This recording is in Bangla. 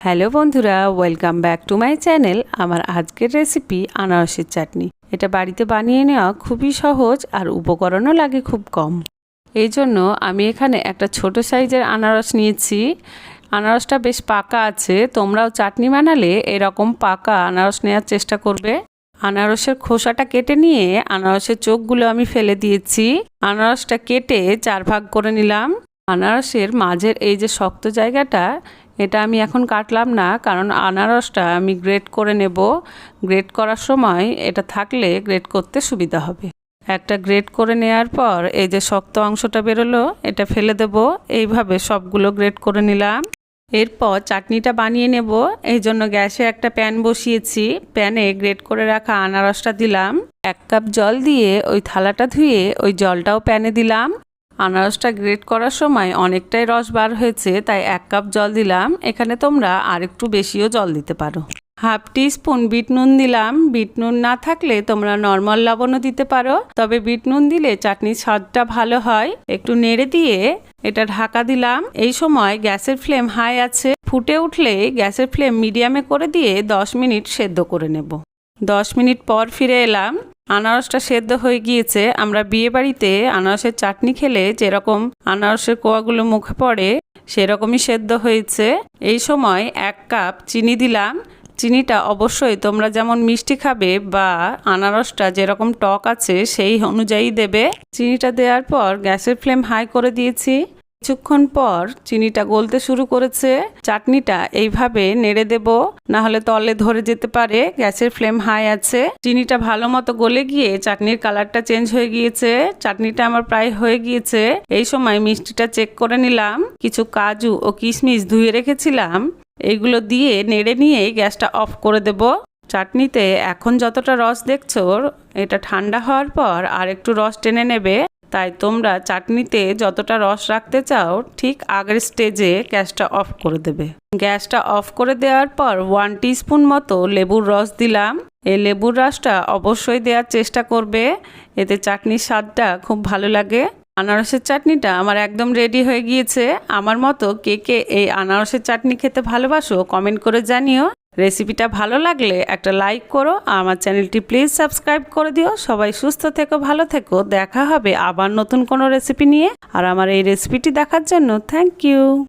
হ্যালো বন্ধুরা welcome back to my channel আমার আজকের রেসিপি আনারসের চাটনি। এটা বাড়িতে বানিয়ে নেওয়া খুবই সহজ আর উপকরণও লাগে খুব কম। এই জন্য আমি এখানে একটা ছোট সাইজের আনারস নিয়েছি। আনারসটা বেশ পাকা আছে, তোমরাও চাটনি বানালে এরকম পাকা আনারস নেওয়ার চেষ্টা করবে। আনারসের খোসাটা কেটে নিয়ে আনারসের চোখগুলো আমি ফেলে দিয়েছি। আনারসটা কেটে চার ভাগ করে নিলাম। আনারসের মাঝের এই যে শক্ত জায়গাটা এটা আমি এখন কাটলাম না, কারণ আনারসটা আমি গ্রেট করে নেব। গ্রেট করার সময় এটা থাকলে গ্রেট করতে সুবিধা হবে। একটা গ্রেট করে নেওয়ার পর এই যে শক্ত অংশটা বেরোলো, এটা ফেলে দেব। এইভাবে সবগুলো গ্রেট করে নিলাম। এরপর চাটনিটা বানিয়ে নেব। এই জন্য গ্যাসে একটা প্যান বসিয়েছি। প্যানে গ্রেট করে রাখা আনারসটা দিলাম। এক কাপ জল দিয়ে ওই থালাটা ধুয়ে ওই জলটাও প্যানে দিলাম। আনারসটা গ্রেট করার সময় অনেকটাই রস বার হয়েছে, তাই এক কাপ জল দিলাম। এখানে তোমরা আর একটু বেশিও জল দিতে পারো। হাফ টি স্পুন বিট নুন দিলাম। বিট নুন না থাকলে তোমরা নর্মাল লবণও দিতে পারো। তবে বিট নুন দিলে চাটনির স্বাদটা ভালো হয়। একটু নেড়ে দিয়ে এটা ঢাকা দিলাম। এই সময় গ্যাসের ফ্লেম হাই আছে। ফুটে উঠলে গ্যাসের ফ্লেম মিডিয়ামে করে দিয়ে দশ মিনিট সেদ্ধ করে নেব। দশ মিনিট পর ফিরে এলাম। আনারসটা সেদ্ধ হয়ে গিয়েছে, আমরা বিয়ে বাড়িতে আনারসের চাটনি খেলে যেরকম আনারসের কোয়াগুলো মুখে পড়ে, সেরকমই সেদ্ধ হয়েছে। এই সময় এক কাপ চিনি দিলাম। চিনিটা অবশ্যই তোমরা যেমন মিষ্টি খাবে বা আনারসটা যেরকম টক আছে সেই অনুযায়ী দেবে। চিনিটা দেওয়ার পর গ্যাসের ফ্লেম হাই করে দিয়েছি। কিছুক্ষণ পর চিনিটা গলতে শুরু করেছে। চাটনিটা এইভাবে নেড়ে দেব না হলে তলে ধরে যেতে পারে, গ্যাসের ফ্লেম হাই আছে। চিনিটা ভালো মতো গলে গিয়ে চাটনির কালারটা চেঞ্জ হয়ে গিয়েছে। চাটনিটা আমার প্রায় হয়ে গিয়েছে। এই সময় মিষ্টিটা চেক করে নিলাম। কিছু কাজু ও কিশমিশ ধুয়ে রেখেছিলাম। এইগুলো দিয়ে নেড়ে নিয়ে গ্যাসটা অফ করে দেব। চাটনিতে এখন যতটা রস দেখছ, এটা ঠান্ডা হওয়ার পর আর একটু রস টেনে নেবে। তাই তোমরা চাটনিতে যতটা রস রাখতে চাও, ঠিক আগের স্টেজে গ্যাসটা অফ করে দেবে। গ্যাসটা অফ করে দেওয়ার পর ওয়ান স্পুন মতো লেবুর রস দিলাম। এই লেবুর রসটা অবশ্যই দেওয়ার চেষ্টা করবে। এতে চাটনির স্বাদটা খুব ভালো লাগে। আনারসের চাটনিটা আমার একদম রেডি হয়ে গিয়েছে। আমার মতো কে কে এই আনারসের চাটনি খেতে ভালোবাসো কমেন্ট করে জানিও। রেসিপিটা ভালো লাগলে একটা লাইক করো, আমার চ্যানেলটি প্লিজ সাবস্ক্রাইব করে দিও। সবাই সুস্থ থেকো, ভালো থেকো। দেখা হবে আবার নতুন কোনো রেসিপি নিয়ে। আর আমার এই রেসিপিটি দেখার জন্য থ্যাংক ইউ।